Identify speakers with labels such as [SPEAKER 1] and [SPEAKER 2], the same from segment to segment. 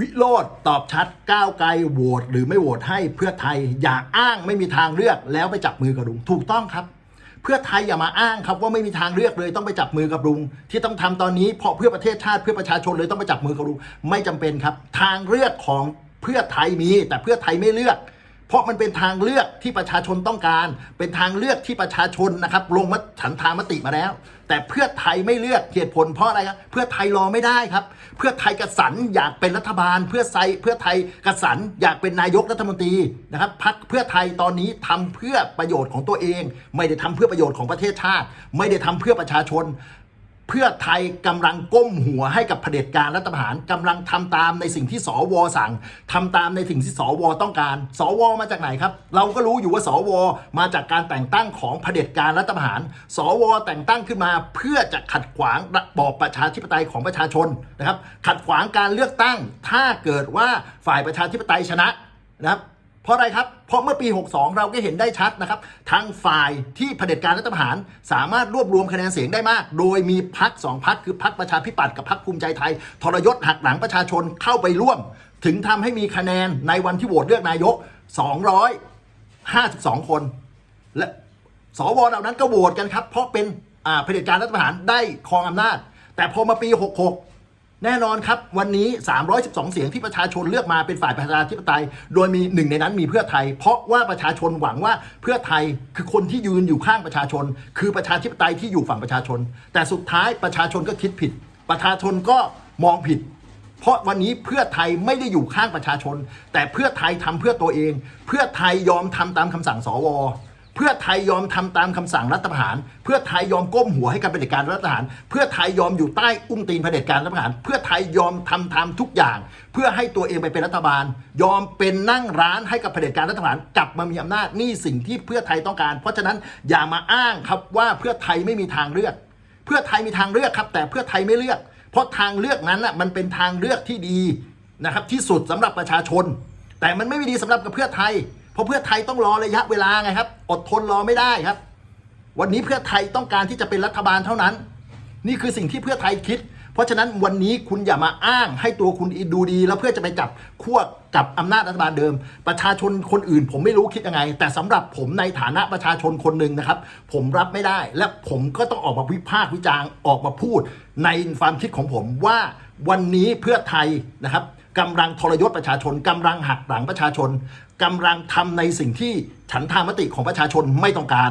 [SPEAKER 1] วิโรธตอบชัดก้าวไกลโหวตหรือไม่โหวตให้เพื่อไทยอย่าอ้างไม่มีทางเลือกแล้วไปจับมือกับลุงถูกต้องครับ เพื่อไทยอย่ามาอ้างครับว่าไม่มีทางเลือกเลยต้องไปจับมือกับลุง ที่ต้องทำตอนนี้เพราะเพื่อประเทศชาติเพื่อประชาชนเลยต้องไปจับมือกับลุงไม่จำเป็นครับ ทางเลือกของเพื่อไทยมีแต่เพื่อไทยไม่เลือกเพราะมันเป็นทางเลือกที่ประชาชนต้องการ เป็นทางเลือกที่ประชาชนนะครับ ลงมติฉันทามติมาแล้ว แต่เพื่อไทยไม่เลือกเหตุผลเพราะอะไรครับเพื่อไทยรอไม่ได้ครับ เพื่อไทยกระสันอยากเป็นรัฐบาล เพื่อไทยเพื่อไทยกระสันอยากเป็นนายกรัฐมนตรีนะครับพักเพื่อไทยตอนนี้ทำเพื่อประโยชน์ของตัวเอง ไม่ได้ทำเพื่อประโยชน์ของประเทศชาติ ไม่ได้ทำเพื่อประชาชน เพื่อไทยกำลังก้มหัวให้กับเผด็จการรัฐประหารกำลังทำตามในสิ่งที่สวสั่งทำตามในสิ่งที่สวต้องการ สวมาจากไหนครับ เราก็รู้อยู่ว่าสวมาจากการแต่งตั้งของเผด็จการรัฐประหาร สวแต่งตั้งขึ้นมา เพื่อจะขัดขวางระบอบประชาธิปไตยของประชาชนนะครับ ขัดขวางการเลือกตั้ง ถ้าเกิดว่าฝ่ายประชาธิปไตยชนะนะครับ เพราะอะไรครับ เพราะเมื่อปี 62 เราก็เห็นได้ชัดนะครับทางฝ่ายที่เผด็จการรัฐประหาร สามารถรวบรวมคะแนนเสียงได้มาก โดยมีพักสองพักคือพักประชาธิปัตย์กับพักภูมิใจไทย ทรยศหักหลังประชาชนเข้าไปร่วม ถึงทำให้มีคะแนนในวันที่โหวตเลือกนายก 252 คน และสวเหล่านั้นก็โหวตกันครับ เพราะเป็นเผด็จการรัฐประหารได้ครองอำนาจ แต่พอมาปี 66 แน่นอนครับ วันนี้ 312 เสียงที่ประชาชนเลือกมาเป็นฝ่ายประชาธิปไตย โดยมีหนึ่งในนั้นมีเพื่อไทย เพราะว่าประชาชนหวังว่าเพื่อไทยคือคนที่ยืนอยู่ข้างประชาชน คือประชาธิปไตยที่อยู่ฝั่งประชาชน แต่สุดท้ายประชาชนก็คิดผิด ประชาชนก็มองผิด เพราะวันนี้เพื่อไทยไม่ได้อยู่ข้างประชาชน แต่เพื่อไทยทำเพื่อตัวเอง เพื่อไทยยอมทำตามคำสั่งสว พื่อไทยยอมทำตามคำสั่งรัฐประหาร เพื่อไทยยอมก้มหัวให้กับเผด็จการรัฐประหาร เพื่อไทยยอมอยู่ใต้อุ้งตีนเผด็จการรัฐประหาร เพื่อไทยยอมทำทำทุกอย่าง เพื่อให้ตัวเองไปเป็นรัฐบาล ยอมเป็นนั่งร้านให้กับเผด็จการรัฐประหารกลับมามีอำนาจนี่สิ่งที่เพื่อไทยต้องการ เพราะฉะนั้นอย่ามาอ้างครับว่าเพื่อไทยไม่มีทางเลือก เพื่อไทยมีทางเลือกครับ แต่เพื่อไทยไม่เลือก เพราะทางเลือกนั้นน่ะมันเป็นทางเลือกที่ดีนะครับที่สุดสำหรับประชาชน แต่มันไม่ดีสำหรับกับเพื่อไทย เพราะเพื่อไทยต้องรอระยะเวลาไงครับ อดทนรอไม่ได้ครับ วันนี้เพื่อไทยต้องการที่จะเป็นรัฐบาลเท่านั้น นี่คือสิ่งที่เพื่อไทยคิด เพราะฉะนั้นวันนี้คุณอย่ามาอ้างให้ตัวคุณดูดี แล้วเพื่อจะไปจับขั้วกับอำนาจรัฐบาลเดิม ประชาชนคนอื่น ผมไม่รู้คิดยังไง แต่สำหรับผมในฐานะประชาชนคนหนึ่งนะครับ ผมรับไม่ได้ และผมก็ต้องออกมาวิพากษ์วิจารณ์ออกมาพูด ในความคิดของผมว่าวันนี้เพื่อไทยนะครับ กำลังทรยศประชาชนกำลังหักหลังประชาชนกำลังทำในสิ่งที่ฉันทามติของประชาชนไม่ต้องการ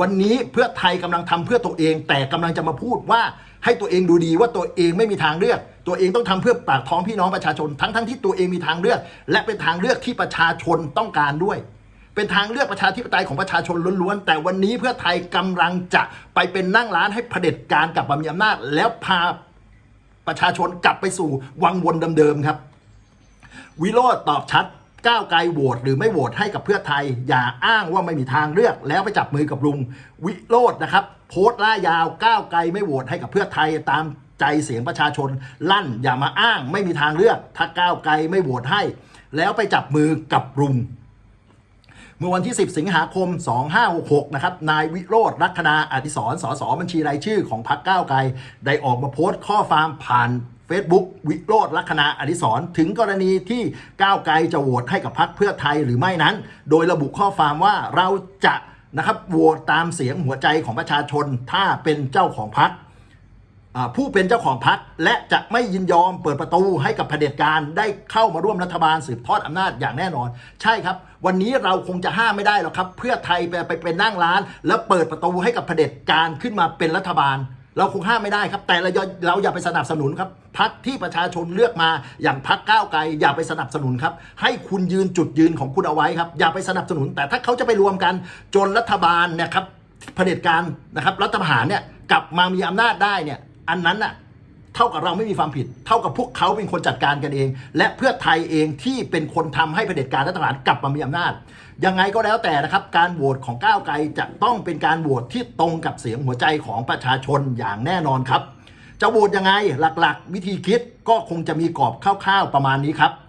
[SPEAKER 1] วันนี้เพื่อไทยกำลังทำเพื่อตัวเอง แต่กำลังจะมาพูดว่าให้ตัวเองดูดีว่าตัวเองไม่มีทางเลือก ตัวเองต้องทำเพื่อปากท้องพี่น้องประชาชน ทั้งทั้งที่ตัวเองมีทางเลือก และเป็นทางเลือกที่ประชาชนต้องการด้วยเป็นทางเลือกประชาธิปไตยของประชาชนล้วนๆ แต่วันนี้เพื่อไทยกำลังจะไปเป็นนั่งร้านให้เผด็จการกลับมามีอำนาจแล้วพา ประชาชนกลับไปสู่วังวนเดิมๆครับ วิโรธตอบชัดก้าวไกลโหวตหรือไม่โหวตให้กับเพื่อไทย อย่าอ้างว่าไม่มีทางเลือกแล้วไปจับมือกับลุง วิโรธนะครับ โพสต์ล่ายาวก้าวไกลไม่โหวตให้กับเพื่อไทยตามใจเสียงประชาชน ลั่นอย่ามาอ้างไม่มีทางเลือก ถ้าก้าวไกลไม่โหวตให้ แล้วไปจับมือกับลุง เมื่อวันที่ 10 สิงหาคม 2566 นะครับ นายวิโรธลัคนาอดิศรสสบัญชีรายชื่อของพรรคก้าวไกล ได้ออกมาโพสต์ข้อความผ่าน Facebook วิโรธลัคนาอดิศรถึงกรณีที่ก้าวไกลจะโหวตให้กับพรรคเพื่อไทยหรือไม่นั้น โดยระบุข้อความว่าเราจะนะครับโหวตตามเสียงหัวใจของประชาชนถ้าเป็นเจ้าของพรรค ผู้เป็นเจ้าของพรรคและจะไม่ยินยอมเปิดประตูให้กับเผด็จการได้เข้ามาร่วมรัฐบาลสืบทอดอำนาจอย่างแน่นอน ใช่ครับ วันนี้เราคงจะห้ามไม่ได้หรอกครับ เพื่อไทยไปไปเป็นนั่งร้าน แล้วเปิดประตูให้กับเผด็จการขึ้นมาเป็นรัฐบาล เราคงห้ามไม่ได้ครับ แต่เราอย่าเราอย่าไปสนับสนุนครับพรรคที่ประชาชนเลือกมาอย่างพรรคก้าวไกลอย่าไปสนับสนุนครับ ให้คุณยืนจุดยืนของคุณเอาไว้ครับ อย่าไปสนับสนุน แต่ถ้าเขาจะไปรวมกันจนรัฐบาลเนี่ยครับเผด็จการนะครับรัฐประหารเนี่ยกลับมามีอำนาจได้เนี่ย อันนั้นน่ะเท่ากับเราไม่มีความผิด เท่ากับพวกเขาเป็นคนจัดการกันเอง และเพื่อไทยเองที่เป็นคนทำให้เผด็จการรัฐบาลกลับมามีอำนาจ ยังไงก็แล้วแต่นะครับ การโหวตของก้าวไกลจะต้องเป็นการโหวตที่ตรงกับเสียงหัวใจของประชาชนอย่างแน่นอนครับ จะโหวตยังไงหลักๆ วิธีคิดก็คงจะมีกรอบคร่าวๆประมาณนี้ครับ 1.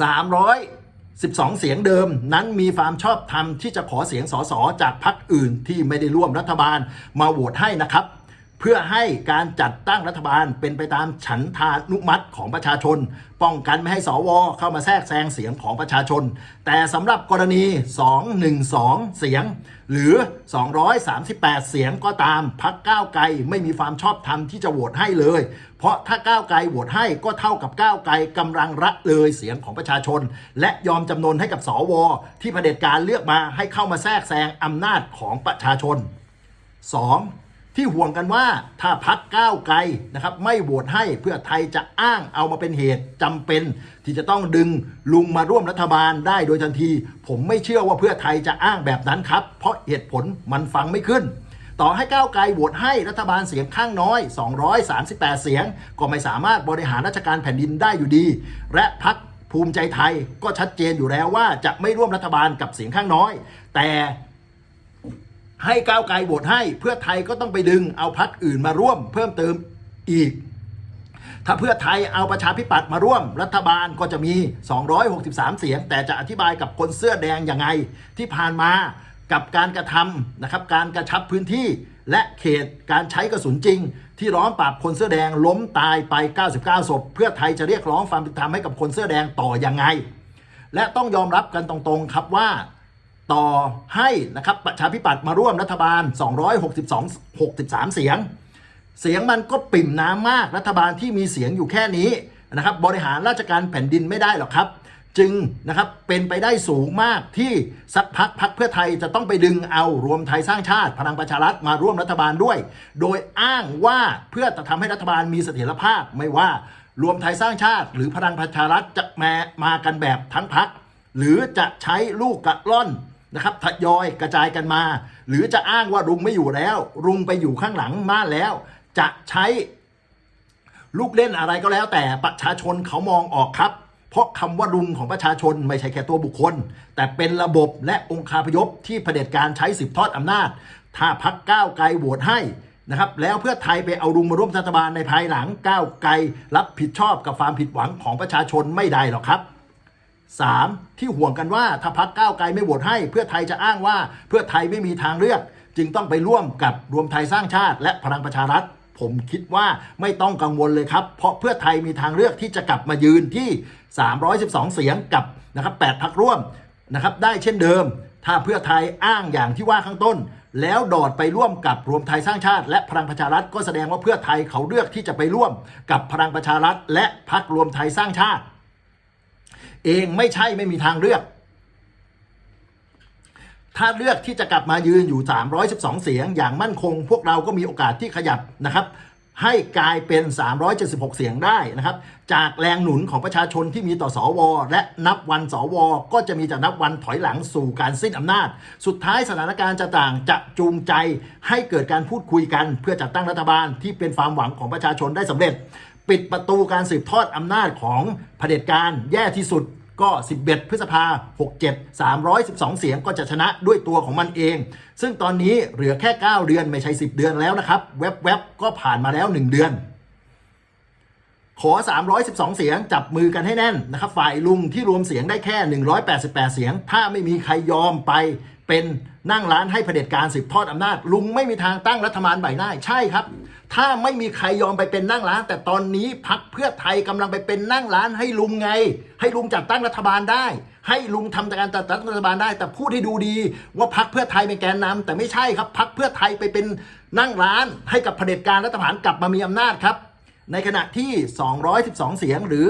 [SPEAKER 1] 312 เสียงเดิมนั้นมีความชอบธรรมที่จะขอเสียงสสจากพรรคอื่นที่ไม่ได้ร่วมรัฐบาลมาโหวตให้นะครับ เพื่อให้การจัดตั้งรัฐบาลเป็นไปตามฉันทานุมัติของประชาชน ป้องกันไม่ให้สวเข้ามาแทรกแซงเสียงของประชาชน แต่สำหรับกรณี 212 เสียง หรือ 238 เสียงก็ตามพักก้าวไกลไม่มีความชอบธรรมที่จะโหวตให้เลย เพราะถ้าก้าวไกลโหวตให้ก็เท่ากับก้าวไกลกำลังละเลยเสียงของประชาชน และยอมจำนนให้กับสว ที่เผด็จการเลือกมาให้เข้ามาแทรกแซงอำนาจของประชาชน 2. ที่ห่วงกันว่าถ้าพักก้าวไกลนะครับไม่โหวตให้เพื่อไทยจะอ้างเอามาเป็นเหตุจำเป็น ที่จะต้องดึงลุงมาร่วมรัฐบาลได้โดยทันที ผมไม่เชื่อว่าเพื่อไทยจะอ้างแบบนั้นครับ เพราะเหตุผลมันฟังไม่ขึ้นต่อให้ก้าวไกลโหวตให้รัฐบาลเสียงข้างน้อย 238 เสียง ก็ไม่สามารถบริหารราชการแผ่นดินได้อยู่ดี และพักภูมิใจไทยก็ชัดเจนอยู่แล้วว่าจะไม่ร่วมรัฐบาลกับเสียงข้างน้อย แต่ ให้ก้าวไกลโหวตให้เพื่อไทยก็ต้องไปดึงเอาพักอื่นมาร่วม เพิ่มเติมอีก ถ้าเพื่อไทยเอาประชาธิปัตย์มาร่วม รัฐบาลก็จะมี 263 เสียง แต่จะอธิบายกับคนเสื้อแดงยังไง ที่ผ่านมากับการกระทำนะครับการกระชับพื้นที่และเขตการใช้กระสุนจริง ที่ร้อมปราบคนเสื้อแดงล้มตายไป 99ศพเพื่อไทยจะเรียกร้องความเป็นธรรมให้กับคนเสื้อแดงต่อยังไง และต้องยอมรับกันตรงๆครับว่า ต่อให้นะครับประชาธิปัตย์มาร่วมรัฐบาล 262 63 เสียง เสียงมันก็ปิ่มน้ำมากรัฐบาลที่มีเสียงอยู่แค่นี้นะครับบริหารราชการแผ่นดินไม่ได้หรอกครับ จึงนะครับเป็นไปได้สูงมากที่สักพักพักเพื่อไทยจะต้องไปดึงเอารวมไทยสร้างชาติพลังประชารัฐมาร่วมรัฐบาลด้วย โดยอ้างว่าเพื่อจะทำให้รัฐบาลมีเสถียรภาพไม่ว่ารวมไทยสร้างชาติ หรือพลังประชารัฐจะมามากันแบบทั้งพักหรือจะใช้ลูกกระล่อน นะครับทยอยกระจายกันมา หรือจะอ้างว่าลุงไม่อยู่แล้ว ลุงไปอยู่ข้างหลังมานแล้ว จะใช้ลูกเล่นอะไรก็แล้วแต่ประชาชนเขามองออกครับ เพราะคำว่าลุงของประชาชนไม่ใช่แค่ตัวบุคคล แต่เป็นระบบและองค์คาพยพที่เผด็จการใช้สืบทอดอำนาจ ถ้าพักก้าวไกลโหวตให้นะครับแล้วเพื่อไทยไปเอาลุงมาร่วมรัฐบาลในภายหลังก้าวไกลรับผิดชอบกับความผิดหวังของประชาชนไม่ได้หรอกครับ 3. ที่ห่วงกันว่าถ้าพักก้าวไกลไม่โหวตให้ เพื่อไทยจะอ้างว่าเพื่อไทยไม่มีทางเลือก จึงต้องไปร่วมกับรวมไทยสร้างชาติ และพลังประชารัฐ ผมคิดว่าไม่ต้องกังวลเลยครับ เพราะเพื่อไทยมีทางเลือกที่จะกลับมายืนที่ 312 เสียงกับนะครับ8พักร่วมนะครับได้เช่นเดิม ถ้าเพื่อไทยอ้างอย่างที่ว่าข้างต้น แล้วดอดไปร่วมกับรวมไทยสร้างชาติ และพลังประชารัฐก็แสดงว่าเพื่อไทยเขาเลือกที่จะไปร่วมกับพลังประชารัฐ และพักรวมไทยสร้างชาติ เองไม่ใช่ไม่มีทางเลือก ถ้าเลือกที่จะกลับมายืนอยู่ 312 เสียง อย่างมั่นคง พวกเราก็มีโอกาสที่ขยับนะครับ ให้กลายเป็น 376 เสียงได้นะครับ จากแรงหนุนของประชาชนที่มีต่อสวและนับวันสวก็จะมีจากนับวันถอยหลังสู่การสิ้นอำนาจ สุดท้ายสถานการณ์จะต่างจะจูงใจให้เกิดการพูดคุยกัน เพื่อจัดตั้งรัฐบาลที่เป็นความหวังของประชาชนได้สำเร็จ ปิดประตูการสืบทอดอำนาจของเผด็จการแย่ที่สุดก็ 11 พฤษภา 67 312 เสียงก็จะชนะด้วยตัวของมันเอง ซึ่งตอนนี้เหลือแค่ 9 เดือนไม่ใช่ 10 เดือนแล้วนะครับ แวบๆ ก็ผ่านมาแล้ว 1 เดือน ขอ 312 เสียงจับมือกันให้แน่นนะครับ ฝ่ายลุงที่รวมเสียงได้แค่ 188 เสียง ถ้าไม่มีใครยอมไปเป็นนั่งร้านให้เผด็จการสืบทอดอำนาจ ลุงไม่มีทางตั้งรัฐบาลใบหน้าใช่ครับ ถ้าไม่มีใครยอมไปเป็นนั่งร้าน แต่ตอนนี้พักเพื่อไทยกำลังไปเป็นนั่งร้าน ให้ลุงไง ให้ลุงจัดตั้งรัฐบาลได้ ให้ลุงทำการจัดตั้งรัฐบาลได้ แต่พูดให้ดูดี ว่าพักเพื่อไทยเป็นแกนนำแต่ไม่ใช่ครับพักเพื่อไทยไปเป็นนั่งร้าน ให้กับเผด็จการรัฐประหารกลับมามีอำนาจครับ ในขณะที่ 212 เสียงหรือ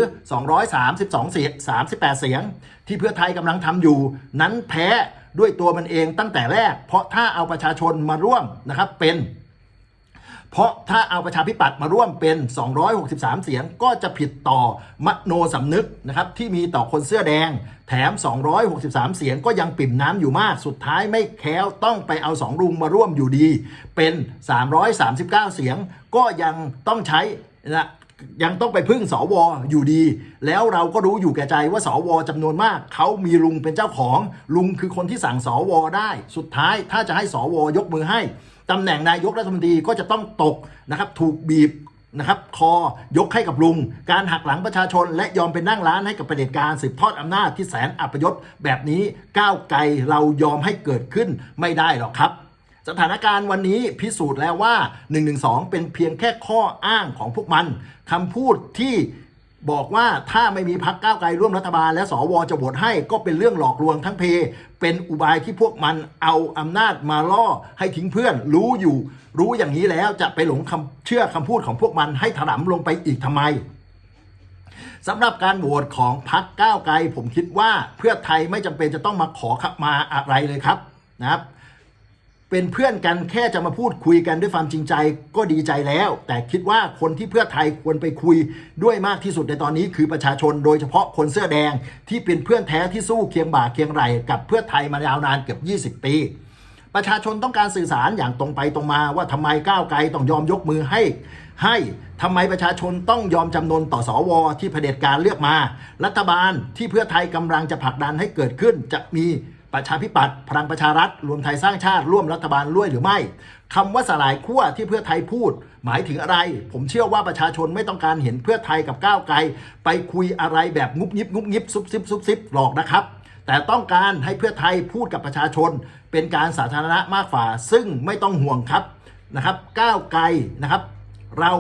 [SPEAKER 1] 232 เสียง 38 เสียง ที่เพื่อไทยกำลังทำอยู่ นั้นแพ้ด้วยตัวมันเองตั้งแต่แรก เพราะถ้าเอาประชาชนมาร่วมนะครับเป็น เพราะถ้าเอาประชาธิปัตย์มาร่วมเป็น 263 เสียงก็จะผิดต่อมโนสำนึกนะครับที่มีต่อคนเสื้อแดง แถม 263 เสียงก็ยังปิ่มน้ำอยู่มาก สุดท้ายไม่แคล้วต้องไปเอาสองลุงมาร่วมอยู่ดี เป็น 339 เสียงก็ยังต้องใช้นะยังต้องไปพึ่งสวอยู่ดี แล้วเราก็รู้อยู่แก่ใจว่าสวจำนวนมาก เขามีลุงเป็นเจ้าของ ลุงคือคนที่สั่งสวได้ สุดท้ายถ้าจะให้สวยกมือให้ ตำแหน่งนายกรัฐมนตรีก็จะต้องตกนะครับถูกบีบนะครับคอยกให้กับลุง การหักหลังประชาชน และยอมเป็นนั่งร้านให้กับประเผด็จการสืบทอดอำนาจที่แสนอัปยศแบบนี้ก้าวไกลเรายอมให้เกิดขึ้นไม่ได้หรอกครับ สถานการณ์วันนี้พิสูจน์แล้วว่า 112 เป็นเพียงแค่ข้ออ้างของพวกมันคำพูดที่ บอกว่าถ้าไม่มีพักก้าวไกลร่วมรัฐบาล และสวจะโหวตให้ก็เป็นเรื่องหลอกลวงทั้งเพ เป็นอุบายที่พวกมันเอาอำนาจมาล่อให้ทิ้งเพื่อน รู้อยู่ รู้อย่างนี้แล้วจะไปหลงคำเชื่อคำพูดของพวกมันให้ถลำลงไปอีกทำไมสำหรับการโหวตของพักก้าวไกล ผมคิดว่าเพื่อไทยไม่จำเป็นจะต้องมาขอขับมาอะไรเลยครับนะครับ เป็นเพื่อนกันแค่จะมาพูดคุยกันด้วยความจริงใจก็ดีใจแล้ว แต่คิดว่าคนที่เพื่อไทยควรไปคุยด้วยมากที่สุดในตอนนี้คือประชาชนโดยเฉพาะคนเสื้อแดงที่เป็นเพื่อนแท้ที่สู้เคียงบ่าเคียงไหล่กับเพื่อไทยมายาวนานเกือบ 20 ปี ประชาชนต้องการสื่อสารอย่างตรงไปตรงมาว่าทำไมก้าวไกลต้องยอมยกมือให้ ให้ทำไมประชาชนต้องยอมจำนนต่อสอวที่เผด็จการเลือกมา รัฐบาลที่เพื่อไทยกำลังจะผลักดันให้เกิดขึ้นจะมี ประชาธิปัตย์พลังประชารัฐ รวมไทยสร้างชาติร่วมรัฐบาลด้วยหรือไม่คำว่าสลายขั้วที่เพื่อไทยพูด หมายถึงอะไร ผมเชื่อว่าประชาชนไม่ต้องการเห็นเพื่อไทยกับก้าวไกล ไปคุยอะไรแบบงุบยิบงุบยิบซุบซิบซุบซิบหลอกนะครับ แต่ต้องการให้เพื่อไทยพูดกับประชาชน เป็นการสาธารณะมากฝ่า ซึ่งไม่ต้องห่วงครับนะครับก้าวไกลนะครับ เรา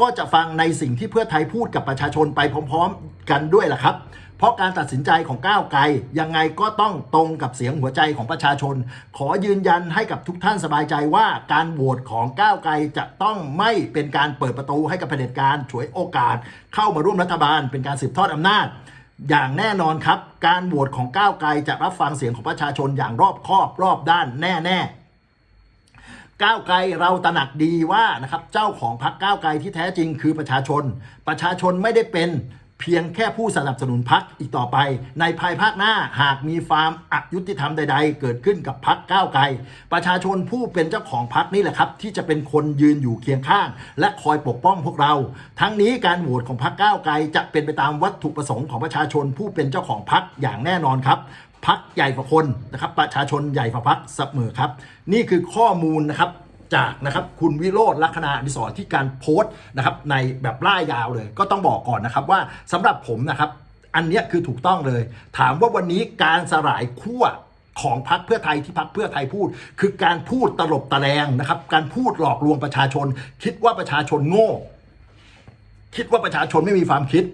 [SPEAKER 1] ก็จะฟังในสิ่งที่เพื่อไทยพูดกับประชาชนไปพร้อม ๆ กันด้วยล่ะครับ เพราะการตัดสินใจของก้าวไกลยังไงก็ต้องตรงกับเสียงหัวใจของประชาชน ขอยืนยันให้กับทุกท่านสบายใจว่าการโหวตของก้าวไกลจะต้องไม่เป็นการเปิดประตูให้กับเผด็จการฉวยโอกาส เข้ามาร่วมรัฐบาล เป็นการสืบทอดอำนาจ อย่างแน่นอนครับ การโหวตของก้าวไกลจะรับฟังเสียงของประชาชนอย่างรอบคอบรอบด้านแน่ ๆก้าวไกลเราตระหนักดีว่านะครับเจ้าของพรรคก้าวไกลที่แท้จริงคือประชาชน ประชาชนไม่ได้เป็น เพียงแค่ผู้สนับสนุนพรรคอีกต่อไป ในภายภาคหน้าหากมีความอยุติธรรมใด ๆ เกิดขึ้นกับพรรคก้าวไกล ประชาชนผู้เป็นเจ้าของพรรคนี่แหละครับ ที่จะเป็นคนยืนอยู่เคียงข้าง และคอยปกป้องพวกเรา ทั้งนี้การโหวตของพรรคก้าวไกล จะเป็นไปตามวัตถุประสงค์ของประชาชนผู้เป็นเจ้าของพรรคอย่างแน่นอนครับพักใหญ่กว่าคนนะครับ ประชาชนใหญ่กว่าพักเสมอครับ นี่คือข้อมูลนะครับ จากนะครับคุณวิโรธลัคนาอดิศรที่การโพสต์นะครับในแบบล่ายาวเลย ก็ต้องบอกก่อนนะครับว่าสำหรับผมนะครับอันนี้คือถูกต้องเลย ถามว่าวันนี้การสลายขั้วของพรรคเพื่อไทยที่พรรคเพื่อไทยพูด คือการพูดตลบตะแลงนะครับ การพูดหลอกลวงประชาชน คิดว่าประชาชนโง่ คิดว่าประชาชนไม่มีความคิด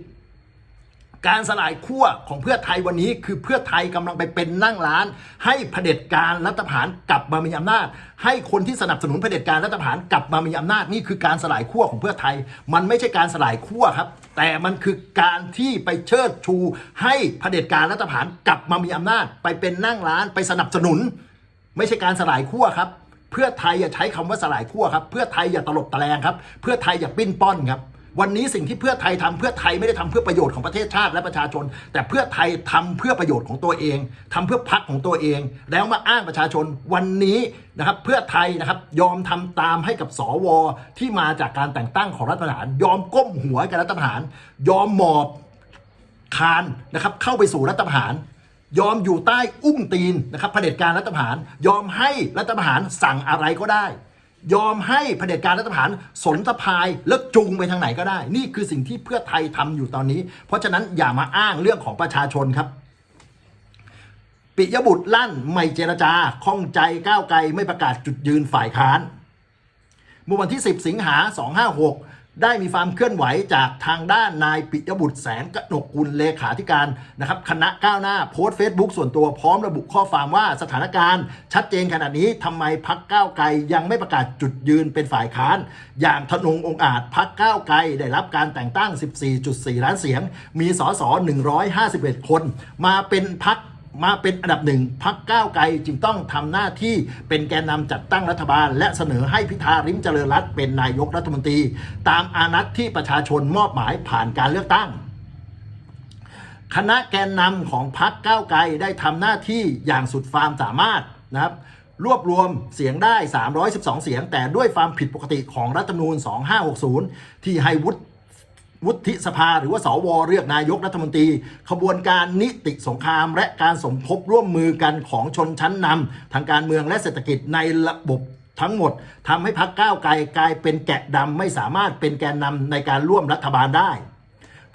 [SPEAKER 1] การสลายขั้วของเพื่อไทยวันนี้คือเพื่อไทยกำลังไปเป็นนั่งร้าน ให้เผด็จการรัฐประหารกลับมามีอำนาจ ให้คนที่สนับสนุนเผด็จการรัฐประหารกลับมามีอำนาจนี่คือการสลายขั้วของเพื่อไทย มันไม่ใช่การสลายขั้วครับ แต่มันคือการที่ไปเชิดชู ให้เผด็จการรัฐประหารกลับมามีอำนาจ ไปเป็นนั่งร้าน ไปสนับสนุน ไม่ใช่การสลายขั้วครับเพื่อไทยอย่าใช้คำว่าสลายขั้วครับ เพื่อไทยอย่าตลบตะแลงครับ เพื่อไทยอย่าปิ้นป้อนครับ วันนี้สิ่งที่เพื่อไทยทำเพื่อไทยไม่ได้ทำเพื่อประโยชน์ของประเทศชาติและประชาชน แต่เพื่อไทยทำเพื่อประโยชน์ของตัวเองทำเพื่อพรรคของตัวเอง แล้วมาอ้างประชาชนวันนี้นะครับเพื่อไทยนะครับยอมทำตามให้กับสวที่มาจากการแต่งตั้งของรัฐประหาร ยอมก้มหัวกับรัฐประหาร ยอมหมอบคานนะครับเข้าไปสู่รัฐประหารยอมอยู่ใต้อุ้งตีนนะครับเผด็จการรัฐประหาร ยอมให้รัฐประหารสั่งอะไรก็ได้ ยอมให้เผด็จการรัฐประหารสนสะพายแล้วจูงไปทางไหนก็ได้ นี่คือสิ่งที่เพื่อไทยทำอยู่ตอนนี้ เพราะฉะนั้นอย่ามาอ้างเรื่องของประชาชนครับ ปิยบุตรลั่นไม่เจรจาข้องใจก้าวไกลไม่ประกาศจุดยืนฝ่ายค้านเมื่อวันที่ 10 สิงหา 256 ได้มีความเคลื่อนไหวจากทางด้านนายปิยบุตรแสงกนกกุลเลขาธิการนะครับคณะก้าวหน้าโพสต์เฟซบุ๊กส่วนตัวพร้อมระบุข้อความว่าสถานการณ์ ชัดเจนขนาดนี้ทำไมพักก้าวไกลยังไม่ประกาศจุดยืนเป็นฝ่ายค้าน อย่างทนงองอาจพักก้าวไกลได้รับการแต่งตั้ง 14.4 ล้านเสียง มีสส151 คน มาเป็นพัก มาเป็นอันดับหนึ่งพักก้าวไกลจึงต้องทำหน้าที่เป็นแกนนำจัดตั้งรัฐบาล และเสนอให้พิธาริมเจริญรัตเป็นนายกรัฐมนตรี ตามอานัตที่ประชาชนมอบหมายผ่านการเลือกตั้ง คณะแกนนำของพรรคก้าวไกลได้ทำหน้าที่อย่างสุดความสามารถนะครับรวบรวมเสียงได้ 312 เสียง แต่ด้วยความผิดปกติของรัฐธรรมนูญ 2560 ที่ให้วุฒิ วุฒิสภาหรือว่าสวเลือกนายกรัฐมนตรี ขบวนการนิติสงคราม และการสมคบร่วมมือกันของชนชั้นนำทางการเมืองและเศรษฐกิจในระบบทั้งหมดทำให้พรรคก้าวไกลกลายเป็นแกะดำไม่สามารถเป็นแกนนำในการร่วมรัฐบาลได้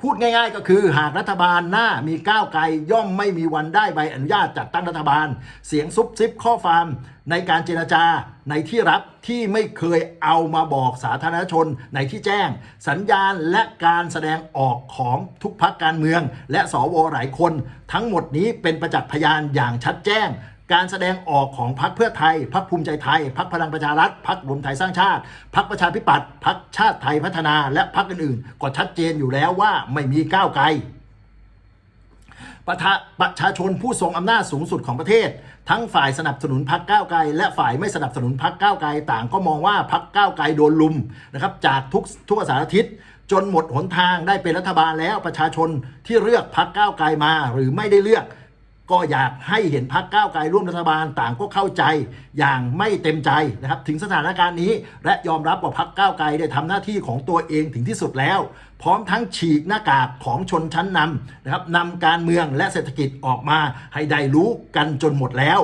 [SPEAKER 1] พูดง่าย ๆ ก็คือหากรัฐบาลหน้ามีก้าวไกลย่อมไม่มีวันได้ใบอนุญาตจัดตั้งรัฐบาล เสียงซุบซิบข้อความในการเจรจาในที่รับที่ไม่เคยเอามาบอกสาธารณชนในที่แจ้ง สัญญาณและการแสดงออกของทุกพักการเมือง และสวหลายคน ทั้งหมดนี้เป็นประจักษ์พยานอย่างชัดแจ้ง การแสดงออกของพรรคเพื่อไทยพรรคภูมิใจไทยพรรคพลังประชารัฐพรรครวมไทยสร้างชาติพรรคประชาธิปัตย์พรรคชาติไทยพัฒนา และพรรคอื่นๆ ก็ชัดเจนอยู่แล้วว่าไม่มีก้าวไกลประประชาชนผู้ทรงอำนาจสูงสุดของประเทศ ทั้งฝ่ายสนับสนุนพรรคก้าวไกล และฝ่ายไม่สนับสนุนพรรคก้าวไกลต่างก็มองว่าพรรคก้าวไกลโดนลุมนะครับจากทุกทุกสารทิศจนหมดหนทางได้เป็นรัฐบาลแล้วประชาชนที่เลือกพรรคก้าวไกลมาหรือไม่ได้เลือก ก็อยากให้เห็นพรรคก้าวไกลร่วมรัฐบาลต่างก็เข้าใจอย่างไม่เต็มใจนะครับถึงสถานการณ์นี้ และยอมรับว่าพรรคก้าวไกลได้ทำหน้าที่ของตัวเองถึงที่สุดแล้ว พร้อมทั้งฉีกหน้ากากของชนชั้นนำนะครับนำการเมืองและเศรษฐกิจออกมาให้ได้รู้กันจนหมดแล้ว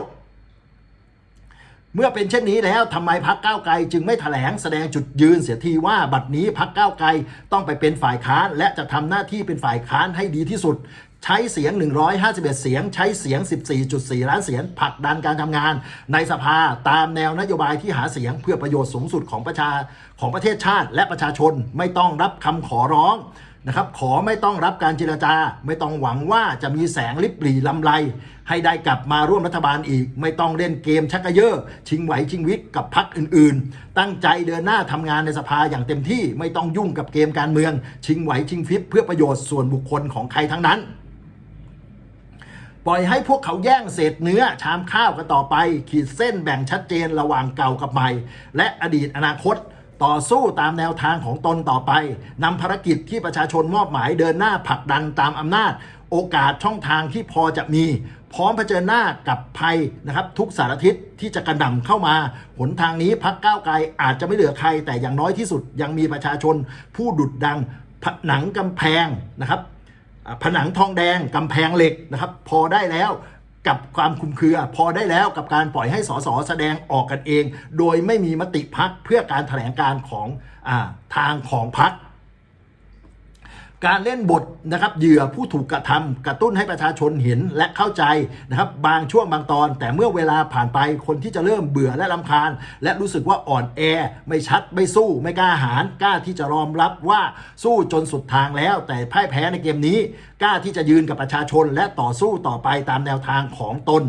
[SPEAKER 1] เมื่อเป็นเช่นนี้แล้วทำไมพักก้าวไกลจึงไม่แถลงแสดงจุดยืนเสียทีว่าบัดนี้พักก้าวไกลต้องไปเป็นฝ่ายค้าน และจะทำหน้าที่เป็นฝ่ายค้านให้ดีที่สุด ใช้เสียง 151 เสียง ใช้เสียง 14.4 ล้านเสียงผลักดันการทำงาน ในสภาตามแนวนโยบายที่หาเสียงเพื่อประโยชน์สูงสุดของประชาของประเทศชาติ และประชาชนไม่ต้องรับคำขอร้องนะครับขอไม่ต้องรับการเจรจา ไม่ต้องหวังว่าจะมีแสงลิบหลีลำไร ให้ได้กลับมาร่วมรัฐบาลอีก ไม่ต้องเล่นเกมชักกระเยอะ ชิงไหวชิงวิทย์กับพักอื่นๆ ตั้งใจเดินหน้าทำงานในสภาอย่างเต็มที่ไม่ต้องยุ่งกับเกมการเมือง ชิงไหวชิงฟิตเพื่อประโยชน์ส่วนบุคคลของใครทั้งนั้น ปล่อยให้พวกเขาแย่งเศษเนื้อชามข้าวกันต่อไป ขีดเส้นแบ่งชัดเจนระหว่างเก่ากับใหม่ และอดีตอนาคต ต่อสู้ตามแนวทางของตนต่อไปนำภารกิจที่ประชาชนมอบหมายเดินหน้าผลักดันตามอำนาจ โอกาสช่องทางที่พอจะมี พร้อมเผชิญหน้ากับภัยนะครับ ทุกสารทิศที่จะกระหน่ำเข้ามา หนทางนี้พักก้าวไกลอาจจะไม่เหลือใคร แต่อย่างน้อยที่สุดยังมีประชาชน ผู้ดุดดังผนังกำแพงนะครับ ผนังทองแดงกำแพงเหล็กนะครับ พอได้แล้วกับความคุมเครือพอได้แล้วกับการปล่อยให้สสแสดงออกกันเอง โดยไม่มีมติพักเพื่อการแถลงการของอทางของพัก การเล่นบทนะครับเหยื่อผู้ถูกกระทำกระตุ้นให้ประชาชนเห็นและเข้าใจนะครับบางช่วงบางตอน แต่เมื่อเวลาผ่านไปคนที่จะเริ่มเบื่อและลำคาญ และรู้สึกว่าอ่อนแอ ไม่ชัดไม่สู้ ไม่กล้าหาญกล้าที่จะรอมรับว่าสู้จนสุดทางแล้ว แต่พ่ายแพ้ในเกมนี้ กล้าที่จะยืนกับประชาชนและต่อสู้ต่อไปตามแนวทางของตน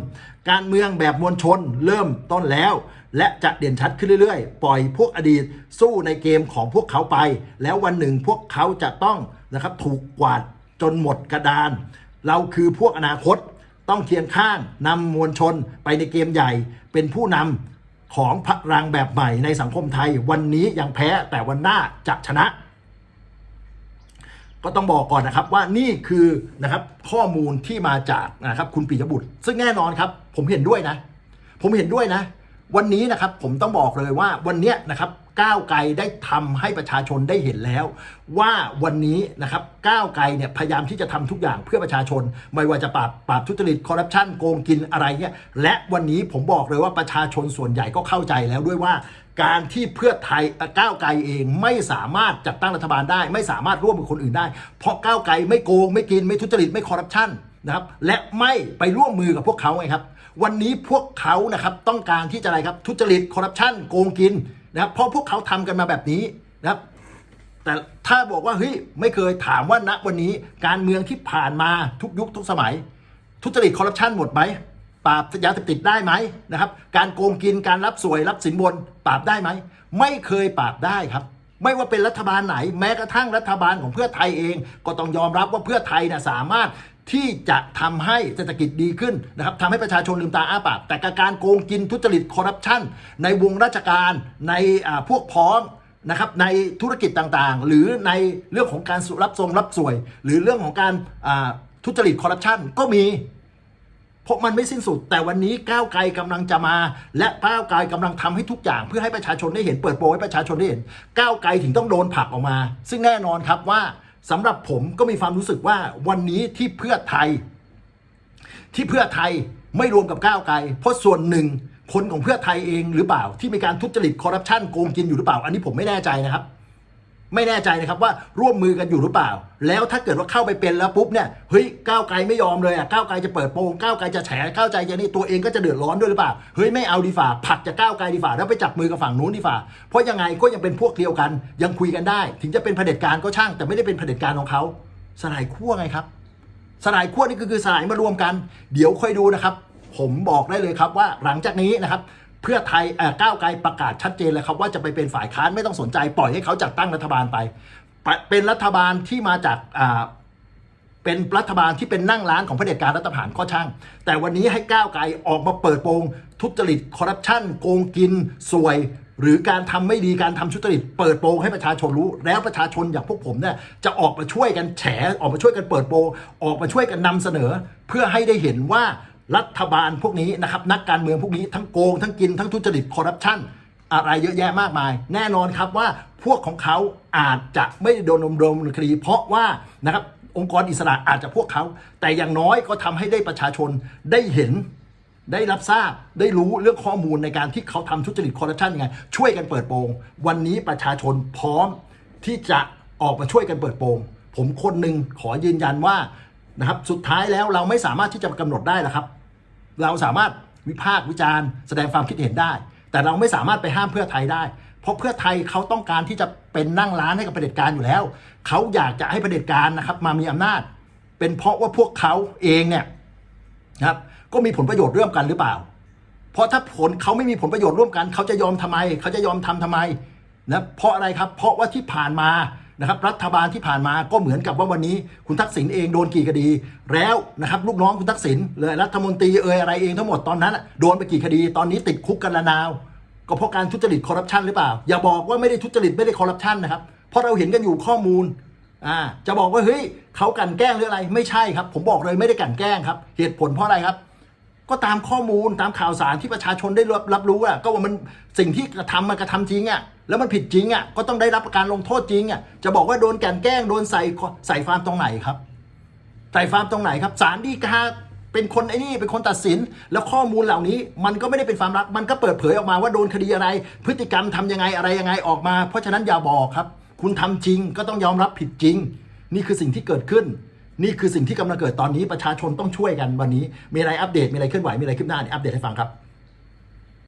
[SPEAKER 1] การเมืองแบบมวลชนเริ่มต้นแล้ว และจะเด่นชัดขึ้นเรื่อยๆ ปล่อยพวกอดีตสู้ในเกมของพวกเขาไป แล้ววันหนึ่งพวกเขาจะต้องนะครับถูกกวาดจนหมดกระดาน เราคือพวกอนาคตต้องเคียงข้างนำมวลชนไปในเกมใหญ่ เป็นผู้นำของพลังแบบใหม่ในสังคมไทย วันนี้ยังแพ้แต่วันหน้าจะชนะ ก็ต้องบอกก่อนนะครับว่านี่คือนะครับข้อมูลที่มาจากนะครับคุณปิยบุตร ซึ่งแน่นอนครับผมเห็นด้วยนะ ผมเห็นด้วยนะ วันนี้นะครับผมต้องบอกเลยว่าวันเนี้ยนะครับก้าวไกลได้ทำให้ประชาชนได้เห็นแล้ว ว่าวันนี้นะครับก้าวไกลเนี่ยพยายามที่จะทำทุกอย่างเพื่อประชาชน ไม่ว่าจะปราบปราบทุจริตคอร์รัปชันโกงกินอะไรเนี่ยและวันนี้ผมบอกเลยว่าประชาชนส่วนใหญ่ก็เข้าใจแล้วด้วยว่า การที่เพื่อไทยก้าวไกลเองไม่สามารถจัดตั้งรัฐบาลได้ ไม่สามารถร่วมกับคนอื่นได้ เพราะก้าวไกลไม่โกงไม่กินไม่ทุจริตไม่คอร์รัปชันนะครับและไม่ไปร่วมมือกับพวกเขาไงครับ วันนี้พวกเขานะครับต้องการที่จะอะไรครับทุจริตคอร์รัปชันโกงกินนะครับเพราะพวกเขาทำกันมาแบบนี้นะครับแต่ถ้าบอกว่าเฮ้ยไม่เคยถามว่าณวันนี้การเมืองที่ผ่านมาทุกยุคทุกสมัย ทุจริตคอร์รัปชันหมดไหมปราบยาเสพติดได้ไหมนะครับ การโกงกินการรับสวยรับสินบน ปราบได้ไหม ไม่เคยปราบได้ครับ ไม่ว่าเป็นรัฐบาลไหน แม้กระทั่งรัฐบาลของเพื่อไทยเอง ก็ต้องยอมรับว่าเพื่อไทยนะสามารถ ที่จะทำให้เศรษฐกิจดีขึ้นนะครับทำให้ประชาชนลืมตาอ้าปาก แต่การโกงกินทุจริตคอร์รัปชันในวงราชการในพวกพ้องนะครับในธุรกิจต่างๆ หรือในเรื่องของการรับทรงรับสวย หรือเรื่องของการทุจริตคอร์รัปชันก็มีเพราะมันไม่สิ้นสุด แต่วันนี้ก้าวไกลกำลังจะมา และก้าวไกลกำลังทำให้ทุกอย่าง เพื่อให้ประชาชนได้เห็นเปิดโปงให้ประชาชนได้เห็นก้าวไกลถึงต้องโดนผลักออกมา ซึ่งแน่นอนครับว่า สำหรับผมก็มีความรู้สึกว่าวันนี้ที่เพื่อไทย ที่เพื่อไทยไม่รวมกับก้าวไกล เพราะส่วนหนึ่งคนของเพื่อไทยเองหรือเปล่าที่มีการทุจริตคอร์รัปชันโกงกินอยู่หรือเปล่า อันนี้ผมไม่แน่ใจนะครับ ไม่แน่ใจนะครับว่าร่วมมือกันอยู่หรือเปล่า แล้วถ้าเกิดว่าเข้าไปเป็นแล้วปุ๊บเนี่ยเฮ้ยก้าวไกลไม่ยอมเลยอะก้าวไกลจะเปิดโปงก้าวไกลจะแฉก้าวไกลจะนี่ตัวเองก็จะเดือดร้อนด้วยหรือเปล่าเฮ้ยไม่เอาดีฝ่าผักจะก้าวไกลดีฝ่าแล้วไปจับมือกับฝั่งนู้นดีฝ่าเพราะยังไงก็ยังเป็นพวกเดียวกัน ยังคุยกันได้ ถึงจะเป็นเผด็จการก็ช่าง แต่ไม่ได้เป็นเผด็จการของเขาสลายขั้วไงครับสลายขั้วนี่ก็คือสลายมารวมกัน เดี๋ยวค่อยดูนะครับ ผมบอกได้เลยครับว่าหลังจากนี้นะครับ เพื่อไทยเอ่อก้าวไกลประกาศชัดเจนเลยครับว่าจะไปเป็นฝ่ายค้านไม่ต้องสนใจปล่อยให้เขาจัดตั้งรัฐบาลไปปเป็นรัฐบาลที่มาจากอ่าเป็นรัฐบาลที่เป็นนั่งร้านของเผด็จการรัฐประหารก็ช่าง แต่วันนี้ให้ก้าวไกลออกมาเปิดโปง ทุจริตคอร์รัปชันโกงกินสวย หรือการทำไม่ดีการทำทุจริต เปิดโปงให้ประชาชนรู้ แล้วประชาชนอย่างพวกผมเนี่ยจะออกมาช่วยกันแฉออกมาช่วยกันเปิดโปงออกมาช่วยกันนำเสนอ เพื่อให้ได้เห็นว่า รัฐบาลพวกนี้นะครับนักการเมืองพวกนี้ทั้งโกงทั้งกินทั้งทุจริตคอร์รัปชันอะไรเยอะแยะมากมาย แน่นอนครับว่าพวกของเขาอาจจะไม่ได้โดนดำเนินคดี เพราะว่านะครับองค์กรอิสระอาจจะพวกเขา แต่อย่างน้อยก็ทำให้ได้ประชาชนได้เห็นได้รับทราบได้รู้เรื่องข้อมูลในการที่เขาทำทุจริตคอร์รัปชันยังไง ช่วยกันเปิดโปง วันนี้ประชาชนพร้อมที่จะออกมาช่วยกันเปิดโปง ผมคนหนึ่งขอยืนยันว่านะครับสุดท้ายแล้วเราไม่สามารถที่จะกำหนดได้หรอกครับ เราสามารถวิพากษ์วิจารณ์แสดงความคิดเห็นได้ แต่เราไม่สามารถไปห้ามเพื่อไทยได้ เพราะเพื่อไทยเขาต้องการที่จะเป็นนั่งร้านให้กับเผด็จการอยู่แล้ว เขาอยากจะให้เผด็จการนะครับมามีอำนาจ เป็นเพราะว่าพวกเขาเองเนี่ยนะครับก็มีผลประโยชน์ร่วมกันหรือเปล่า เพราะถ้าผลเขาไม่มีผลประโยชน์ร่วมกัน เขาจะยอมทำไม เขาจะยอมทำทำไมนะเพราะอะไรครับ เพราะว่าที่ผ่านมา นะครับรัฐบาลที่ผ่านมาก็เหมือนกับว่าวันนี้คุณทักษิณเองโดนกี่คดี แล้วนะครับลูกน้องคุณทักษิณเลยรัฐมนตรีเอ่ยอะไรเองทั้งหมดตอนนั้นโดนไปกี่คดี ตอนนี้ติดคุกกันละนาว ก็เพราะการทุจริตคอร์รัปชันหรือเปล่า อย่าบอกว่าไม่ได้ทุจริตไม่ได้คอร์รัปชันนะครับเพราะเราเห็นกันอยู่ข้อมูลอ่าจะบอกว่าเฮ้ยเขากันแกล้งหรืออะไรไม่ใช่ครับ ผมบอกเลยไม่ได้กันแกล้งครับ เหตุผลเพราะอะไรครับ ก็ตามข้อมูลตามข่าวสารที่ประชาชนได้รับรับรู้อะก็ว่ามันสิ่งที่กระทำมันกระทำจริงอะแล้วมันผิดจริงอะก็ต้องได้รับการลงโทษจริงอะจะบอกว่าโดนแกนแกล้งโดนใส่ใส่ฟาร์มตรงไหนครับ ใส่ฟาร์มตรงไหนครับศาลฎีกาเป็นคนไอ้นี่เป็นคนตัดสิน แล้วข้อมูลเหล่านี้มันก็ไม่ได้เป็นความลับมันก็เปิดเผยออกมาว่าโดนคดีอะไร พฤติกรรมทำยังไงอะไรยังไงออกมา เพราะฉะนั้นอย่าบอกครับ คุณทำจริงก็ต้องยอมรับผิดจริง นี่คือสิ่งที่เกิดขึ้น นี่คือสิ่งที่กำลังเกิดตอนนี้ประชาชนต้องช่วยกันวันนี้ มีอะไรอัปเดตมีอะไรเคลื่อนไหวมีอะไรขึ้นหน้าเนี่ยอัปเดตให้ฟังครับ